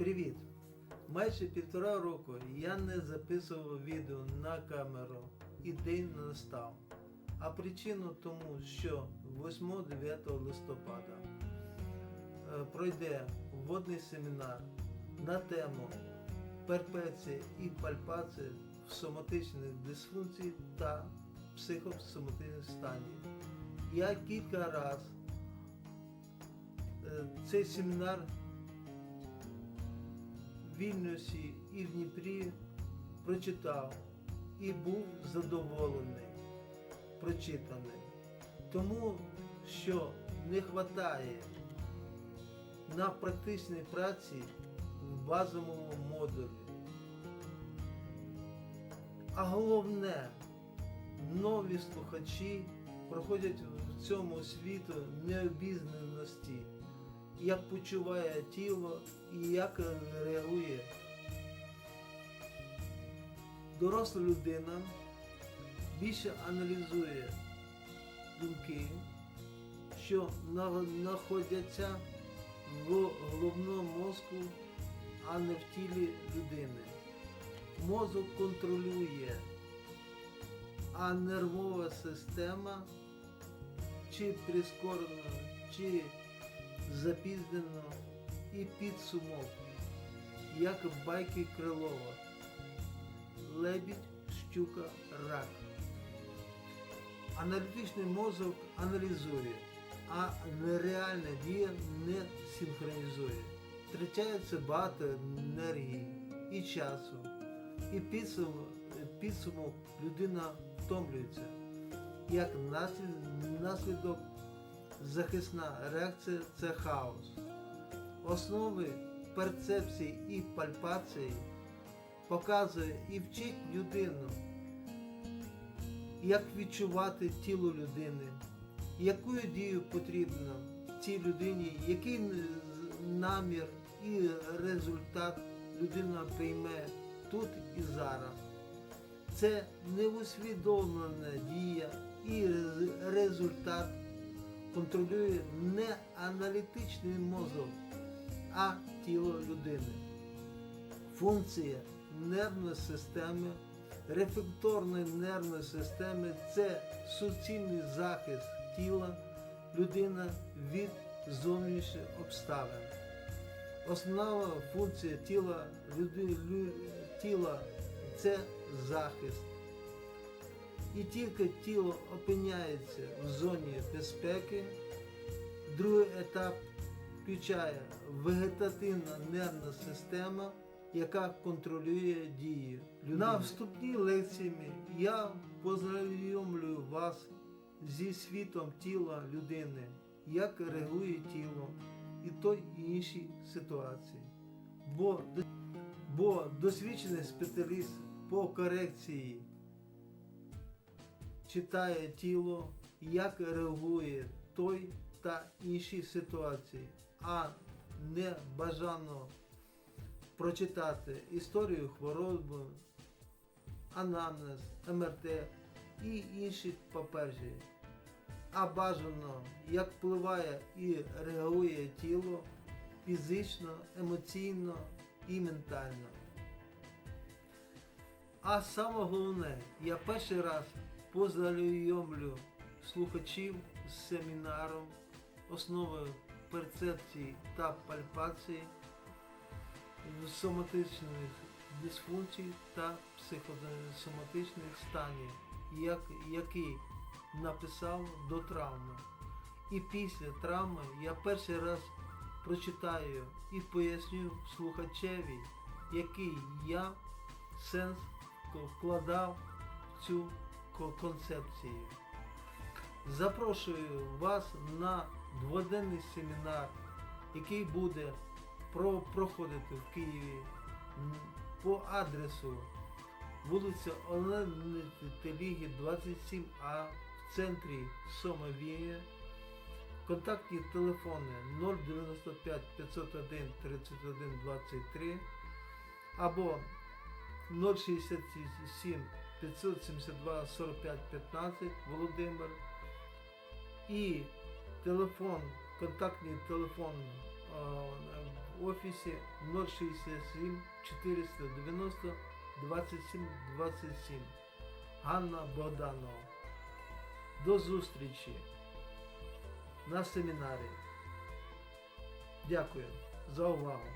Привіт! Майже півтора року я не записував відео на камеру і день не настав. А причина тому, що 8-9 листопада е, пройде вводний семінар на тему перпеція і пальпація в соматичних дисфункцій та психосоматичних станів. Я кілька разів цей семінар Вільнюсі і в Дніпрі прочитав і був задоволений прочитаним. Тому що не вистачає на практичній праці в базовому модулі. А головне, нові слухачі проходять в цьому світу необізнаності, як почуває тіло і як реагує. Доросла людина більше аналізує думки, що знаходяться в головному мозку, а не в тілі людини. Мозок контролює, а нервова система чи прискорено, чи запізнено і підсумок, як в байки Крилова. Лебідь, щука, рак. Аналітичний мозок аналізує, а нереальна дія не синхронізує. Втрачається багато енергії і часу. І підсумок, підсумок людина втомлюється. Як наслідок захисна реакція це хаос. Основи перцепції і пальпації показує і вчить людину, як відчувати тіло людини, якою дією потрібно цій людині, який намір і результат людина прийме тут і зараз. Це неусвідомлена дія і результат контролює не аналітичний мозок, а тіло людини. Функція нервної системи, рефлекторної нервної системи це суцільний захист тіла людини від зовнішніх обставин. Основна функція тіла, люди, лю- тіла це захист. І тільки тіло опиняється в зоні безпеки, другий етап включає вегетативна нервна система, яка контролює дії. На вступній лекції я познайомлю вас зі світом тіла людини, як реагує тіло і той і інші ситуації. Бо, бо досвідчений спеціаліст по корекції читає тіло, як реагує той та інші ситуації, а не бажано прочитати історію хвороби, анамнез, МРТ і інші папержі. А бажано, як впливає і реагує тіло фізично, емоційно і ментально. А саме головне, я перший раз познайомлю слухачів з семінаром основи перцепції та пальпації соматичних дисфункцій та психосоматичних станів, як, який написав до травми. І після травми я перший раз прочитаю і поясню слухачеві, який я сенс вкладав в цю ко- концепцію. Запрошую вас на дводенний семінар, який буде проходити в Києві по адресу вулиця Олени Теліги, 27А в центрі Сомавія. Контактні телефони 095 501 31 23 або 067 572 45 15 Володимир і телефон, контактний телефон е, офісі 067 490 27 27. Ганна Богданова. До зустрічі на семінарі. Дякую за увагу.